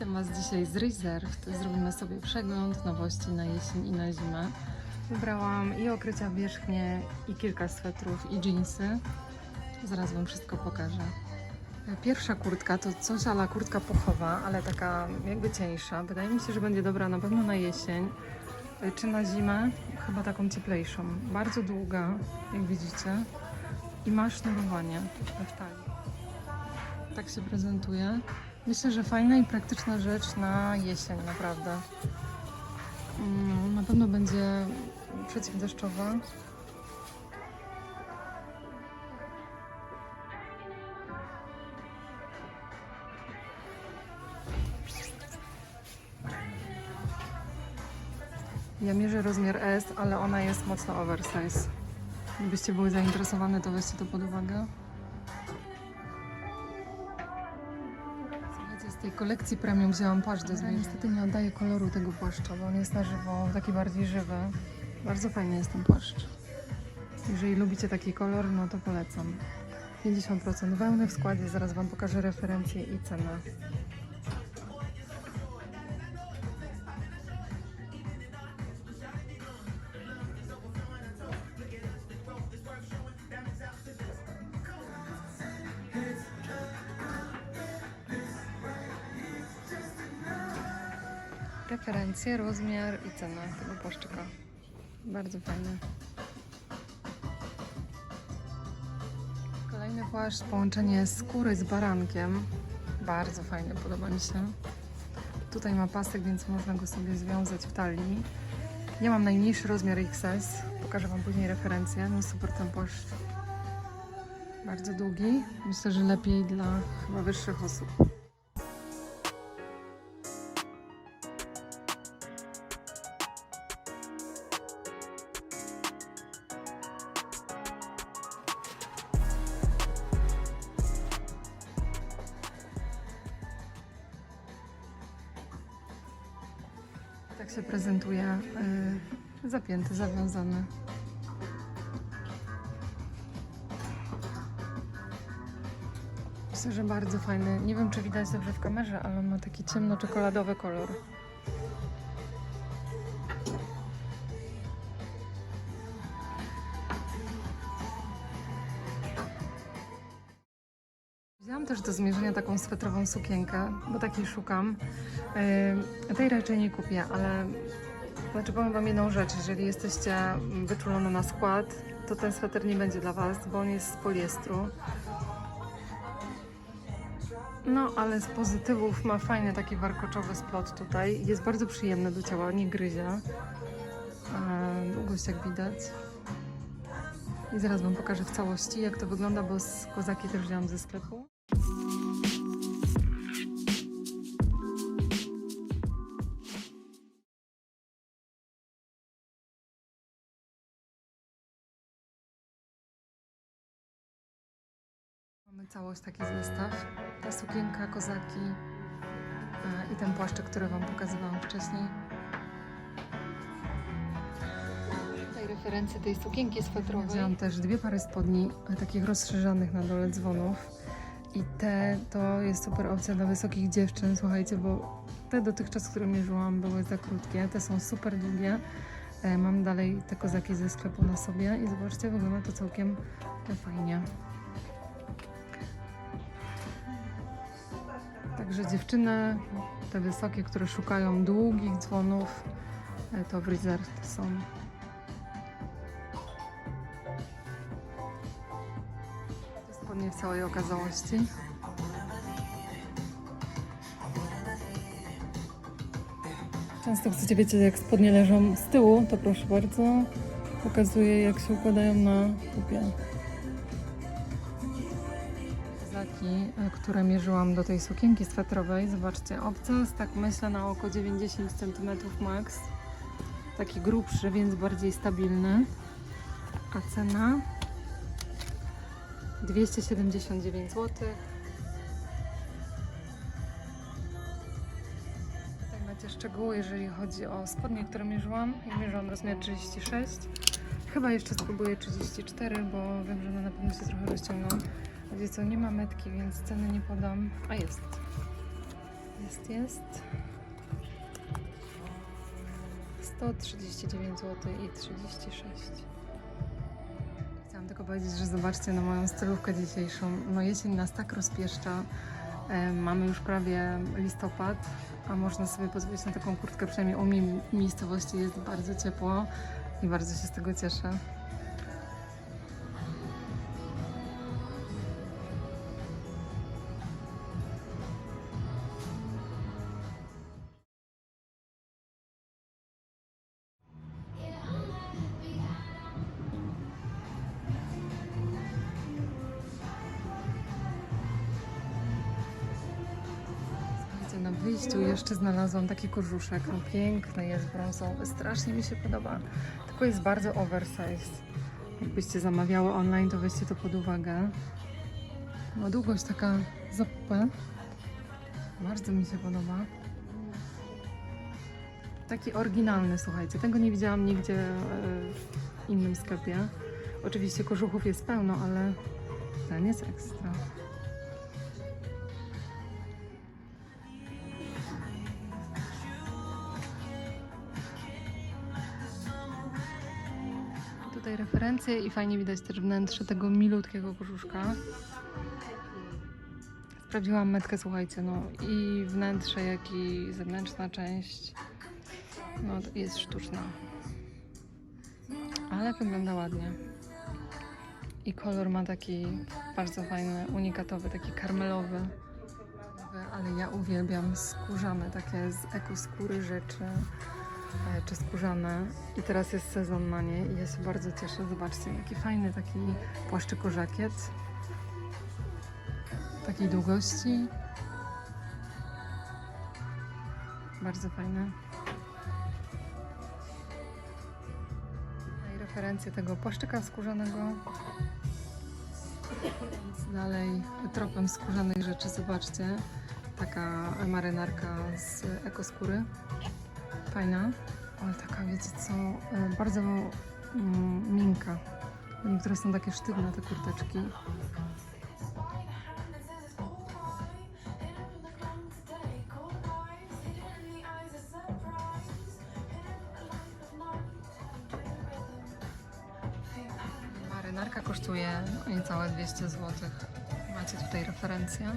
Witam Was dzisiaj z Reserved. Zrobimy sobie przegląd nowości na jesień i na zimę. Wybrałam i okrycia wierzchnie, i kilka swetrów, i jeansy. Zaraz Wam wszystko pokażę. Pierwsza kurtka to coś ala kurtka puchowa, ale taka jakby cieńsza. Wydaje mi się, że będzie dobra na pewno na jesień, czy na zimę. Chyba taką cieplejszą. Bardzo długa, jak widzicie. I ma sznurowanie w talii. Tak się prezentuje. Myślę, że fajna i praktyczna rzecz na jesień, naprawdę. Mm, Na pewno będzie przeciwdeszczowa. Ja mierzę rozmiar S, ale ona jest mocno oversize. Gdybyście były zainteresowane, to weźcie to pod uwagę. Z tej kolekcji premium wzięłam płaszcz do zmiany. Niestety nie oddaje koloru tego płaszcza, bo on jest na żywo taki bardziej żywy. Bardzo fajny jest ten płaszcz. Jeżeli lubicie taki kolor, no to polecam. 50% wełny w składzie, zaraz Wam pokażę referencję i cenę. Referencje, rozmiar i cena tego płaszczyka. Bardzo fajny. Kolejny płaszcz, połączenie skóry z barankiem. Bardzo fajny, podoba mi się. Tutaj ma pasek, więc można go sobie związać w talii. Ja mam najmniejszy rozmiar XS. Pokażę Wam później referencję. No super ten płaszcz. Bardzo długi. Myślę, że lepiej dla chyba wyższych osób. Tak się prezentuje y, zapięty, zawiązany. Myślę, że bardzo fajny. Nie wiem, czy widać dobrze w kamerze, ale ma taki ciemno-czekoladowy kolor. Też do zmierzenia taką swetrową sukienkę, bo takiej szukam. Yy, tej raczej nie kupię, ale znaczy powiem Wam jedną rzecz. Jeżeli jesteście wyczulone na skład, to ten sweter nie będzie dla Was, bo on jest z poliestru. No, ale z pozytywów ma fajny taki warkoczowy splot tutaj. Jest bardzo przyjemny do ciała, nie gryzie. Długość jak widać. I zaraz Wam pokażę w całości, jak to wygląda, bo z kozaki też wzięłam ze sklepu. Mamy całość, taki zestaw. Ta sukienka, kozaki e, i ten płaszczyk, który Wam pokazywałam wcześniej. Tutaj referencje tej sukienki swetrowej. Wziąłam też dwie pary spodni, e, takich rozszerzanych na dole dzwonów. I te to jest super opcja dla wysokich dziewczyn, słuchajcie, bo te dotychczas, które mierzyłam, były za krótkie. Te są super długie. E, Mam dalej te kozaki ze sklepu na sobie i zobaczcie, wygląda to całkiem fajnie. Także dziewczyny, te wysokie, które szukają długich dzwonów, e, to Reserved są. To spodnie w całej okazałości. Często chcecie wiecie, jak spodnie leżą z tyłu, to proszę bardzo, pokazuję jak się układają na pupie. E, które mierzyłam do tej sukienki swetrowej, zobaczcie, obcas, tak myślę na oko 90 cm max. Taki grubszy, więc bardziej stabilny. A cena 279 zł. Tutaj macie szczegóły, jeżeli chodzi o spodnie, które mierzyłam. Ja mierzyłam rozmiar 36. Chyba jeszcze spróbuję 34, bo wiem, że one na pewno się trochę rozciągną. Wiecie co, nie ma metki, więc ceny nie podam. A jest. Jest, jest. 139 zł i 36. Chciałam tylko powiedzieć, że zobaczcie na moją stylówkę dzisiejszą. No jesień nas tak rozpieszcza. Mamy już prawie listopad, a można sobie pozwolić na taką kurtkę. Przynajmniej u mnie w miejscowości jest bardzo ciepło i bardzo się z tego cieszę. Wyjściu jeszcze znalazłam taki kurzuszek. No piękny jest, brązowy. Strasznie mi się podoba. Tylko jest bardzo oversize. Jakbyście zamawiały online, to weźcie to pod uwagę. Ma długość taka zapę. Bardzo mi się podoba. Taki oryginalny, słuchajcie. Tego nie widziałam nigdzie e, w innym sklepie. Oczywiście kożuchów jest pełno, ale ten jest ekstra. Tutaj referencje i fajnie widać też wnętrze tego milutkiego kożuszka. Sprawdziłam metkę, słuchajcie, no i wnętrze, jak i zewnętrzna część no, jest sztuczna. Ale wygląda ładnie. I kolor ma taki bardzo fajny, unikatowy, taki karmelowy. Ale ja uwielbiam skórzane, takie z ekoskóry rzeczy czy skórzane i teraz jest sezon na nie i ja się bardzo cieszę. Zobaczcie, jaki fajny taki płaszczyko żakiet takiej długości. Bardzo fajne. No i referencje tego płaszczyka skórzanego. Dalej tropem skórzanych rzeczy zobaczcie. Taka marynarka z ekoskóry. Fajna, ale taka, wiecie co, e, bardzo mm, miękka. Niektóre są takie sztywne, te kurteczki. Marynarka kosztuje niecałe 200 zł. Macie tutaj referencję.